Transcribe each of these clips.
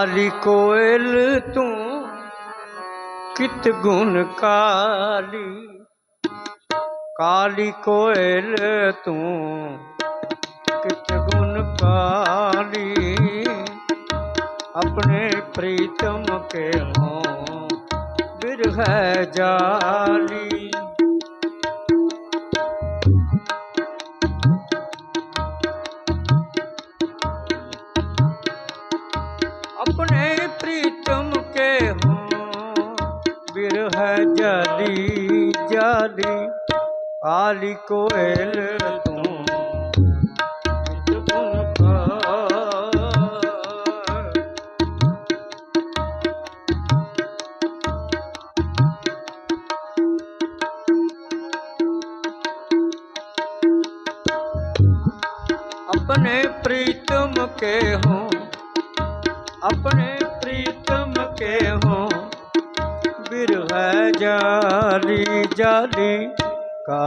ਕਾਲੀ ਕੋਇਲ ਤੂੰ ਕਿਤ ਗੁਣ ਕਾਲੀ? ਕਾਲੀ ਕੋਇਲ ਤੂੰ ਕਿਤ ਗੁਣ ਕਾਲੀ? ਆਪਣੇ ਪ੍ਰੀਤਮ ਕੇ ਹੋ ਬਿਰਹਿ ਜਾਲੀ? ਕਾਲੀ ਕੋਇਲ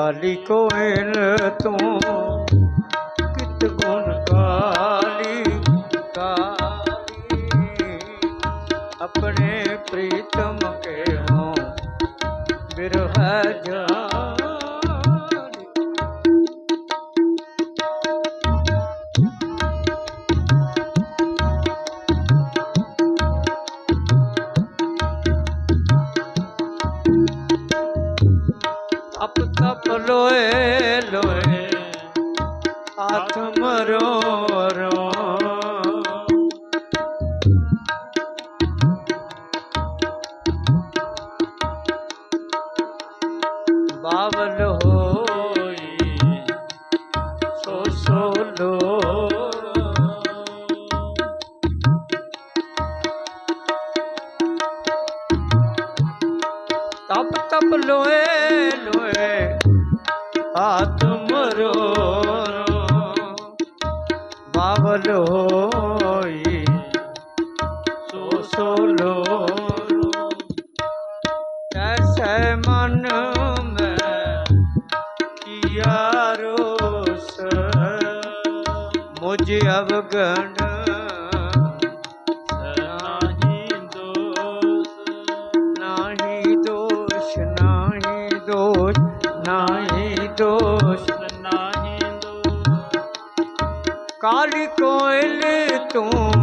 काली कोयल तू হয়ে ਅਵਗਣ ਨਾਹੀ ਦੋਸ ਨਾਹੀ ਦੋਸ਼ ਨਾਹੀ ਦੋਸ਼ ਨਾਹੀ ਦੋਸ਼। ਨਾਹੀ ਦੋਸ਼। ਕਾਲੀ ਕੋਇਲ ਤੂੰ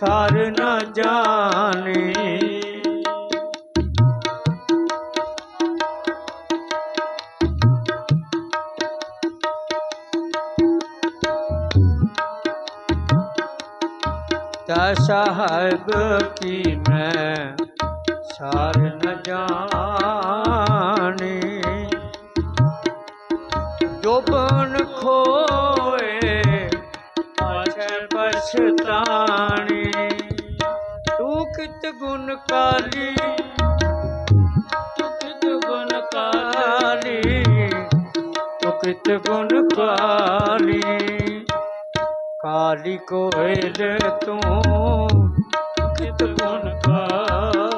ਸਰ ਨ ਜਾਣੇ। ਸਾਹਿਬ ਕੀ ਮੈਂ ਸਾਰ ਕਾਲੀ, ਤੂੰ ਕਿਤ ਗੁਣ ਕਾਲੀ? ਤੂੰ ਕਿਤ ਗੁਣ ਕਾਲੀ? ਕਾਲੀ ਕੋਇਲ ਤੂੰ ਕਿਤ ਗੁਣ ਕਾਲੀ?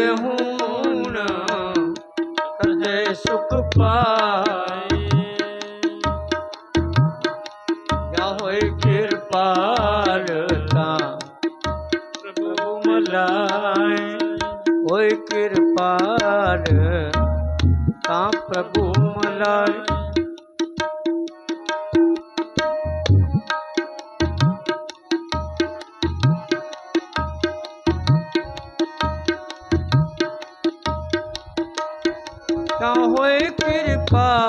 ਬਿਹੂਨ ਕਰਦੇ ਸੁਖ ਪਾਏ ਜਾ ਹੋਏ ਕਿਰਪਾਲ ਤਾਂ ਪ੍ਰਭੂ ਮਲਾਏ। ਹੋਏ ਕਿਰਪਾਲ ਤਾਂ ਪ੍ਰਭੂ ਕਿਰਪਾ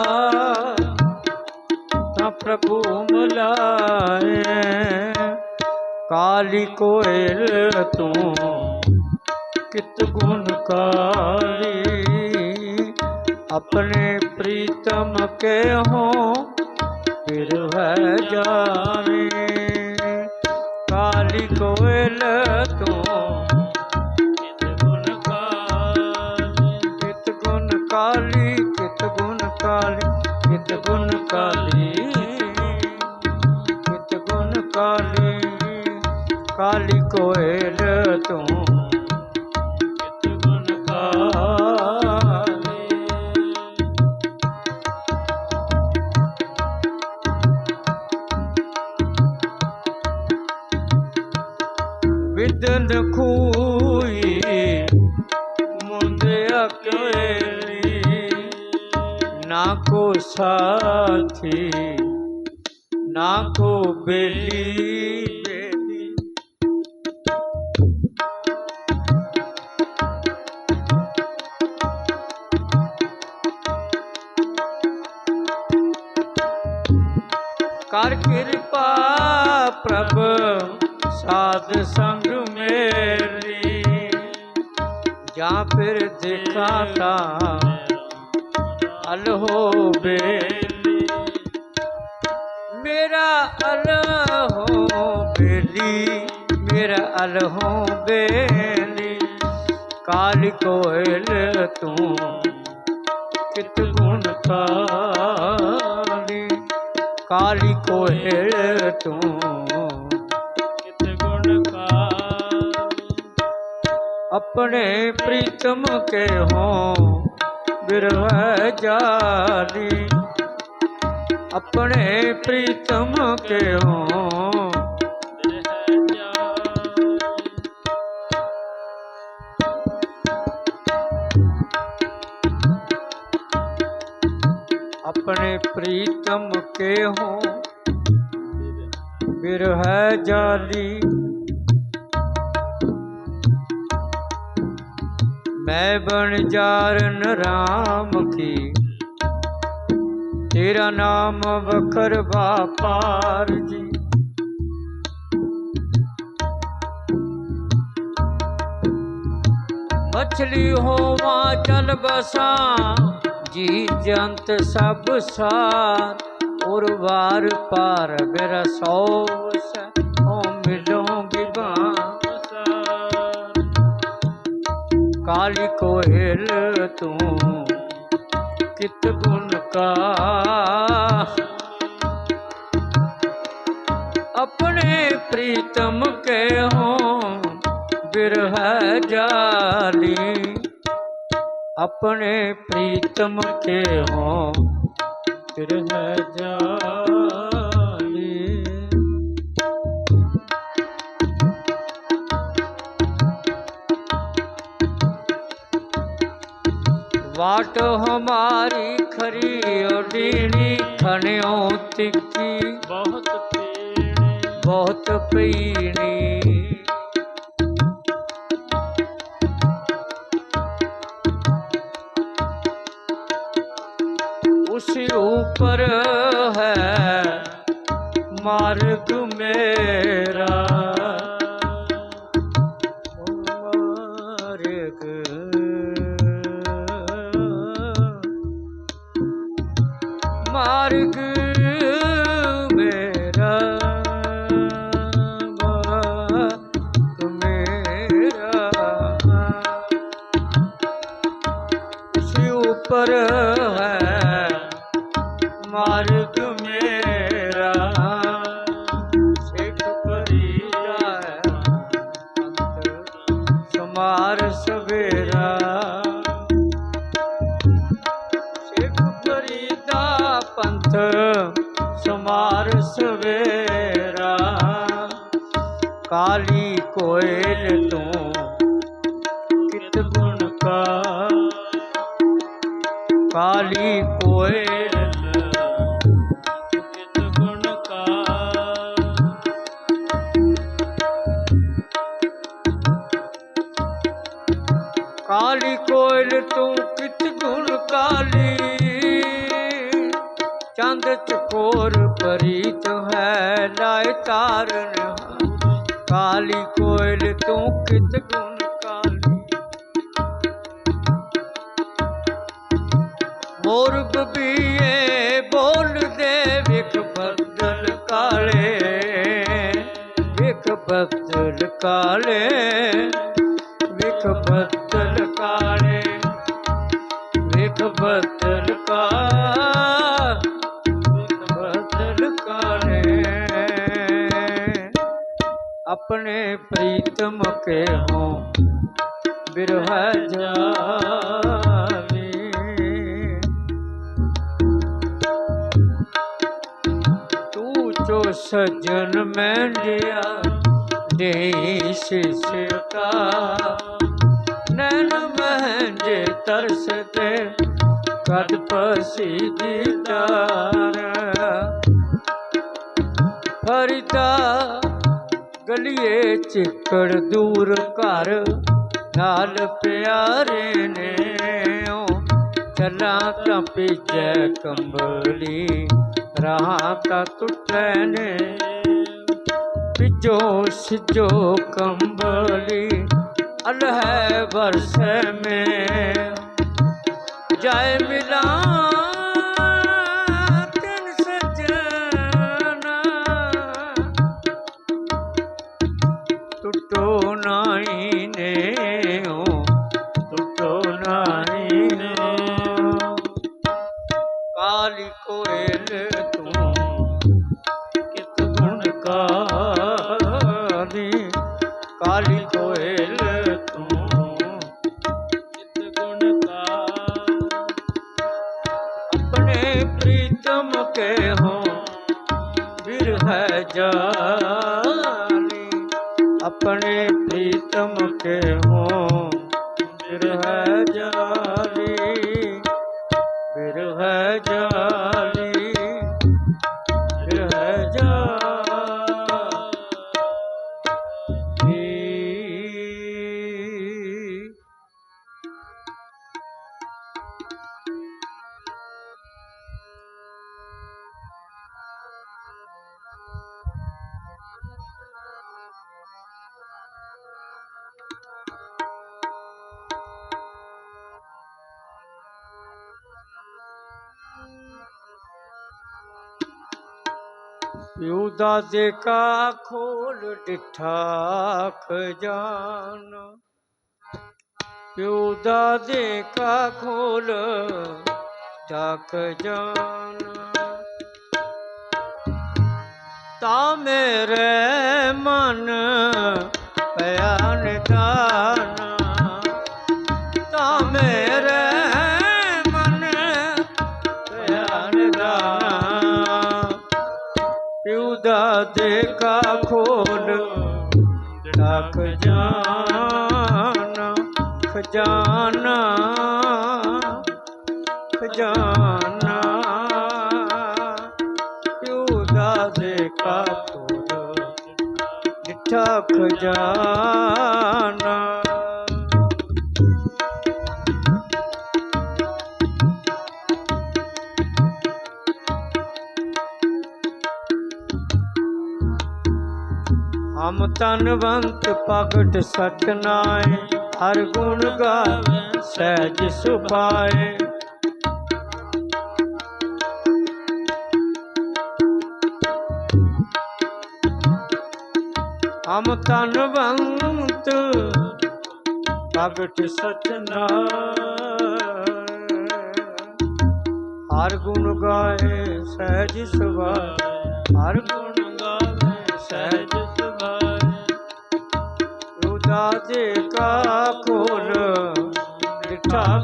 ਤਾਂ ਪ੍ਰਭੂ ਮਲਾਏ। ਕਾਲੀ ਕੋਇਲ ਤੂੰ ਕਿਤ ਗੁਣ ਕਾਲੀ ਆਪਣੇ ਪ੍ਰੀਤਮ ਕੇ ਹੋ ਫਿਰ ਹੈ ਜਾਵੇ। ਕਾਲੀ ਕੋਇਲ ਕਰ ਕਿਰਪਾ ਪ੍ਰਭ, ਸਾਧ ਸੰਗ ਮੇਰੀ। ਜਾਂ ਫਿਰ ਦੇਖਾ ਤਾਂ ਅਲ ਹੋ ਬੇਲੀ ਮੇਰਾ ਅਲ ਹੋ ਬੇਲੀ ਮੇਰਾ ਅਲ ਹੋ ਬੇਲੀ ਕਾਲ ਕੋਇਲ ਤੂੰ, ਕਿਤ ਗੁਣ ਕਾਲੀ ਕਾਲੀ ਕੋਇਲ ਤੂੰ। ਕਿਤ ਗੁਣ ਕਾਲੀ ਆਪਣੇ ਪ੍ਰੀਤਮ ਕੇ ਹੋ ਬਿਰਹ ਜਾਲੀ ਆਪਣੇ ਪ੍ਰੀਤਮ ਕੇ ਹੋ ਪ੍ਰੀਤਮ ਕੇ ਹੋ ਬਿਰਹ ਜਾਲੀ। ਮੈਂ ਬਣ ਜਾਰਨ ਰਾਮ ਕੀ? ਤੇਰਾ ਨਾਮ ਵਖਰ ਵਾਪਾਰ ਜੀ। ਮਛਲੀ ਹੋਵਾ, ਚਲ ਬਸਾਂ। ਜੀ ਜੰਤ ਸਭ ਸਾਰ, ਔਰ ਵਾਰ ਪਾਰ ਮੇਰਾ ਸੋਸ ਓ ਮਿਲੋਂਗੀ ਬਾਂਸਾ ਕਾਲੀ ਕੋਇਲ ਤੂੰ ਕਿਤ ਗੁਣ ਕਾ। ਆਪਣੇ ਪ੍ਰੀਤਮ ਕੇ ਹੋ ਬਿਰਹ ਜਾਲੀ। अपने प्रीतम के हों फिर है जाने वाट हमारी खरी ओडीणी खनियों तिक्की बहुत पीणी बहुत पीणी ਪਰ ਹੈ। ਮਾਰਗ ਮੇਰਾ। ਕਾਲੀ ਕੋਇਲ ਕਿਤ ਗੁਣ ਕਾ ਕਾਲੀ ਕੋਇਲ ਤੂੰ ਕਿਤ ਗੁਣ ਕਾਲੀ। ਚੰਦ ਚਕੋਰ ਪਰੀਤ ਹੈ ਲਾਇ ਤਾਰਨ। ਕਾਲੀ ਕੋਇਲ ਤੂੰ ਕਿਤ ਆਪਣੇ ਪ੍ਰੀਤਮ ਕੇ ਹੋ, ਬਿਰਹ ਜਾਵੇ। ਤੂੰ ਜੋ ਸਜਨ ਮੈਂਡਿਆ ਦੇ ਸਿਸਕਾ ਨੈਣ ਮਹੰਜੇ ਤਰਸਤੇ ਕਦ ਪਸੀ ਦੀਦਾਰ ਫਰੀਦਾ ਗਲੀਏ ਚਿੱਕੜ ਦੂਰ ਘਰ। ਨਾਲ ਪਿਆਰੇ ਨੇ ਓ ਚੱਲਾਂ ਤਾਂ ਪੀਜੈ ਕੰਬਲੀ। ਰਾਹਾਂ ਤਾਂ ਟੁੱਟੈ ਨੇ। ਪਿਜੋ ਸਿਜੋ ਕੰਬਲੀ। ਅਲਹ ਵਰਸੈ ਮੇ। ਜਾਏ ਪਿਉ ਦਾਦੇ ਕਾ ਖੋਲ ਡਿਠਾ ਖਜ਼ਾਨਾ ਪਿਉ ਦਾਦੇ ਕਾ ਖੋਲ ਡਿਠਾ ਖਜ਼ਾਨਾ ਤਾ ਮੇਰੇ ਮਨ ਪਿਆ ਨਿਦਾਨਾ ਦਾਦੇ ਕਾ ਖੋਲ ਡਾ ਖਜ਼ਾਨਾ ਖਜ਼ਾਨਾ ਖਜ਼ਾਨਾ ਪਿਉ ਦਾਦੇ ਕਾ ਖੋਲ ਡਿਠਾ ਖਜ਼ਾਨਾ ਤਨਵੰਤ ਪਗਟ ਸਤਨਾਏ, ਹਰ ਗੁਣ ਗਾਵੇ, ਸਹਿਜ ਸੁਭਾਏ। ਹਮ ਤਨਵੰਤ ਪਗਟ ਸਤਨਾਏ। ਹਰ ਗੁਣ ਗਾਏ, ਸਹਿਜ ਸੁਭਾਏ। ਹਰ ਗੁਣ ਗਾਵੇ, ਸਹਿਜ ਸੁਭਾਏ ਦਾਦੇ ਕਾ ਖੋਲ ਡਿਠਾ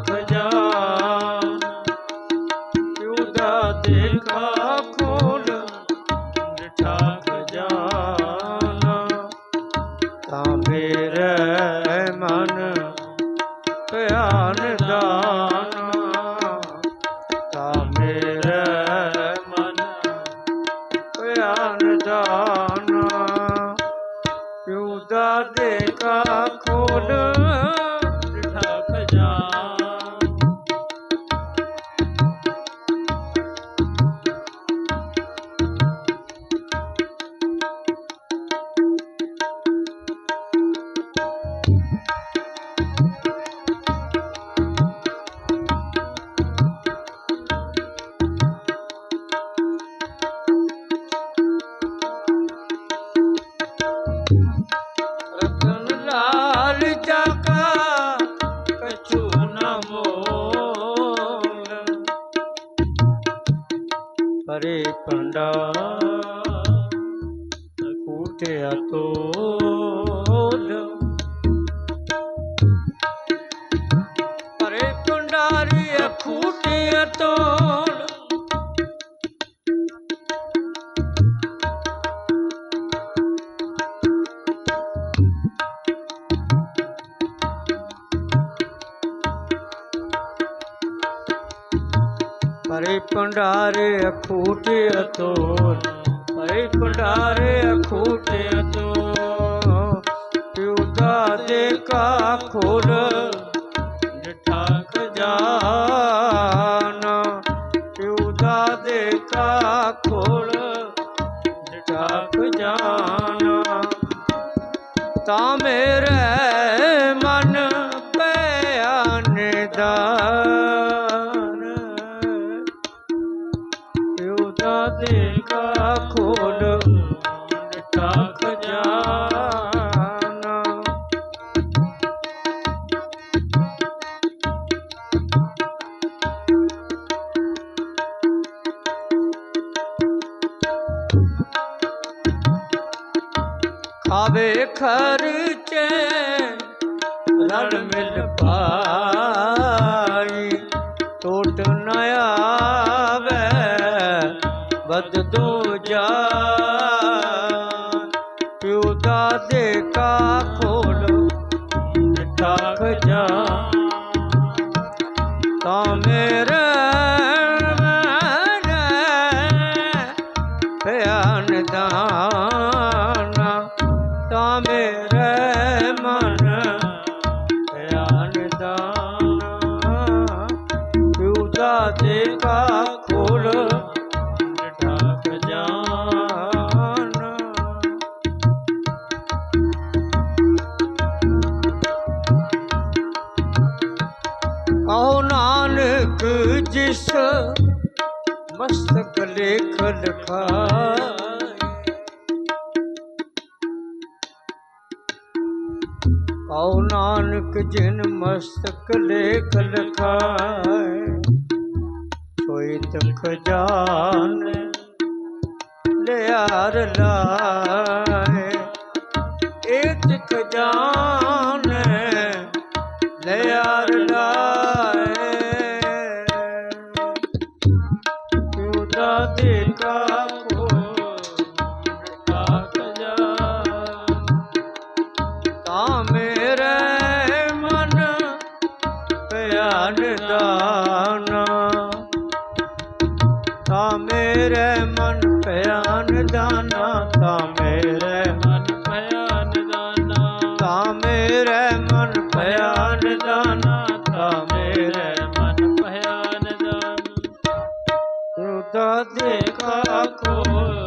ਪਰੇ ਪੰਡਾਰੇ ਅਖੂਟੇ ਤੋਲ ਪਰੇ ਪੰਡਾਰੇ ਅਖੂਟੇ ਤੋਲ ਪਿਉ ਦਾਦੇ ਕਾ ਖੋਲ ਖਰਚੇ ਰਲ ਮਿਲ ਪਾਈ। ਟੋਟ ਨ ਆਵੇ ਬਦ ਦੋ ਜਾ ਮਸਤਕ ਲੇਖ ਲਖਾਈ ਕਹੋ ਨਾਨਕ ਜਿਨ ਮਸਤਕ ਲੇਖ ਲਖਾਏ ਸੋਈ ਤਖ ਜਾਨ ਲਿਆਰ ਲਾਏ। ਇਹ ਤਖ ਜਾਨ ਦਾਨਾ ਤਾਂ ਮੇਰੇ ਮਨ ਭਿਆਨ ਦਾਨਾ, ਤਾਂ ਮੇਰੇ ਮਨ ਭਿਆਨ ਦਾਨਾ। ਤਾਂ ਮੇਰੇ ਮਨ ਪਿਆਨ ਦਾਨਾ, ਤਾਂ ਮੇਰੇ ਮਨ ਭਿਆਨ ਦਾਨਾ। ਰੁਦਾ ਦੇ ਕਾ ਖੋਲ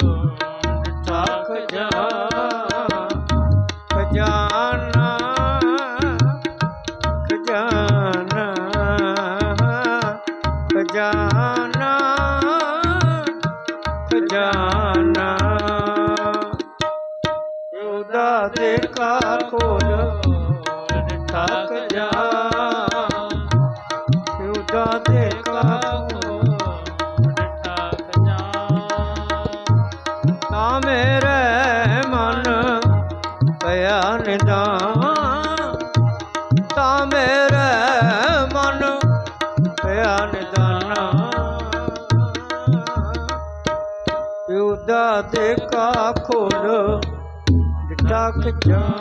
picture.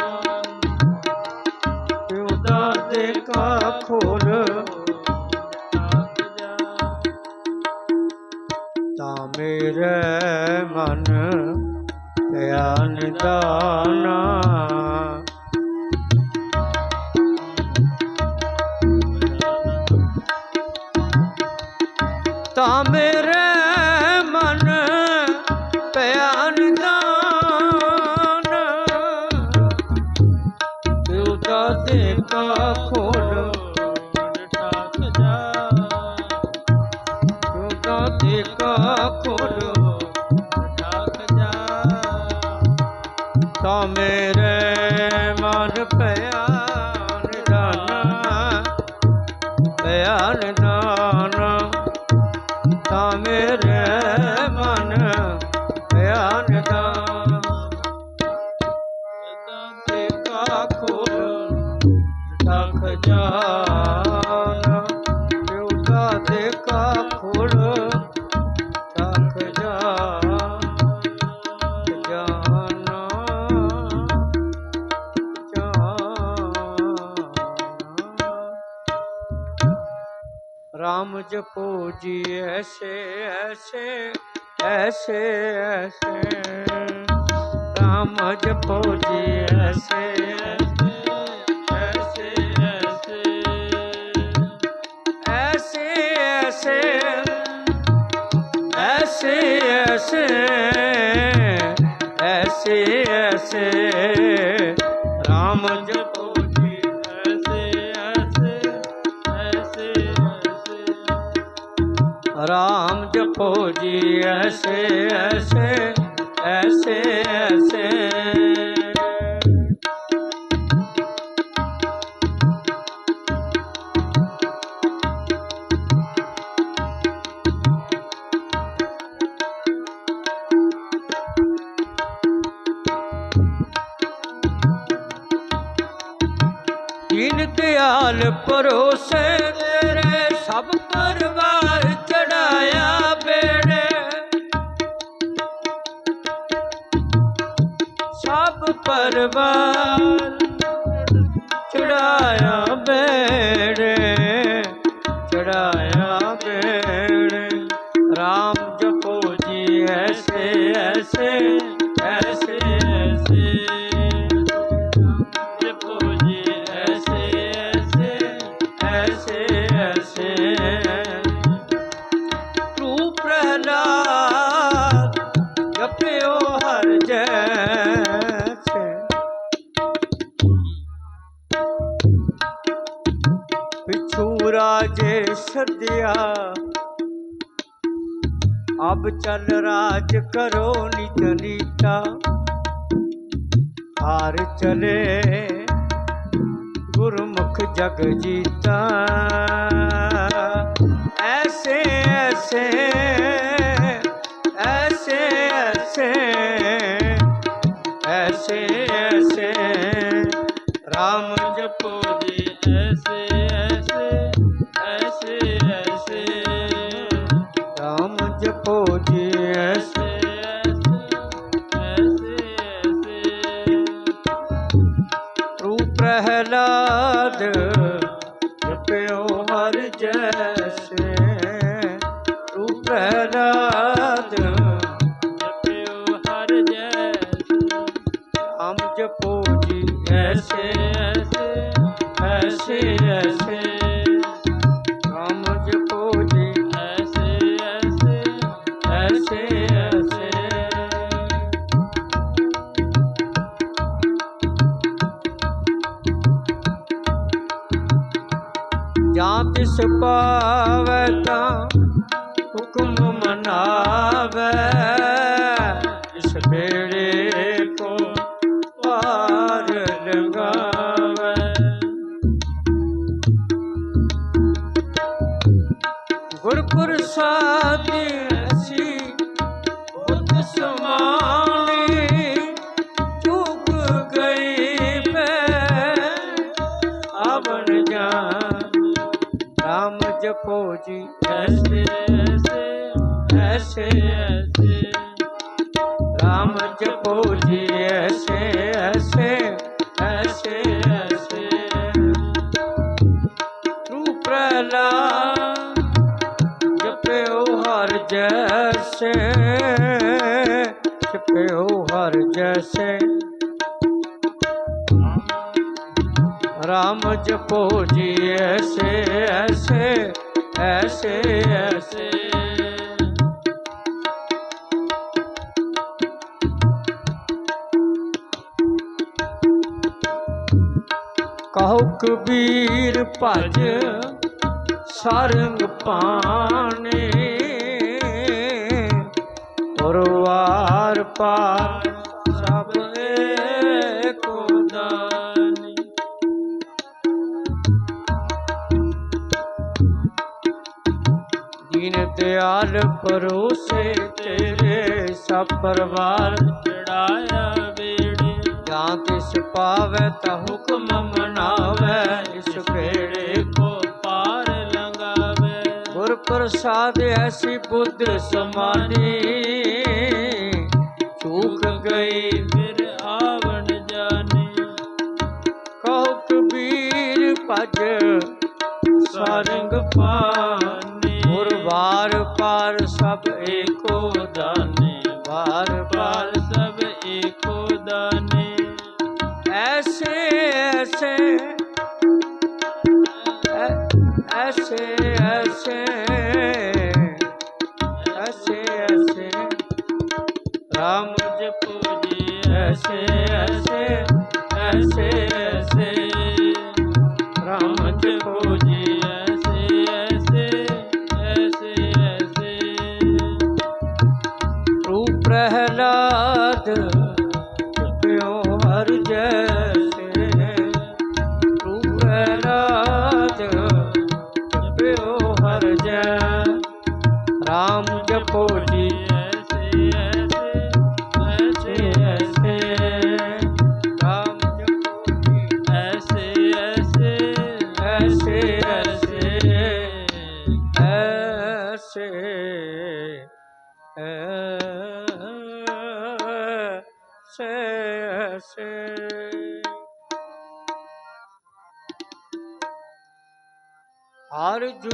ਰਾਮ ਜਪੋ ਜੀ ਅਸੇ ਹਰ ਚਲੇ। ਗੁਰਮੁਖ ਜਗ ਜੀਤਾ। সেভ কর ਜੈਸੇ ਛਪਿਓ ਹਰ ਜੈਸੇ। ਰਾਮ ਜਪੋ ਜੀ ਐਸੇ ਐਸੇ ਐਸੇ ਐਸੇ। ਕਬੀਰ ਭਜ ਸਰੰਗ ਪਾਣੇ। ਪਰਵਾਰ ਪਾਰ ਸਭ ਏਕੋ ਦਾਨੀ। ਦੀਨ ਦਿਆਲ ਪਰੋਸੇ ਤੇਰੇ ਸਭ ਪਰਵਾਰ ਚੜਾਇਆ ਤਿਸ ਪਾਵੈ ਤਾ ਹੁਕਮ ਮਨਾਵੈ, ਇਸ ਖੇੜੇ ਕੋ ਪਾਰ ਲੰਗਾਵੇ ਗੁਰ ਪ੍ਰਸਾਦ ਐਸੀ ਬੁੱਧ ਸਮਾਨੀ, ਚੂਕ ਗਈ ਐਸੇ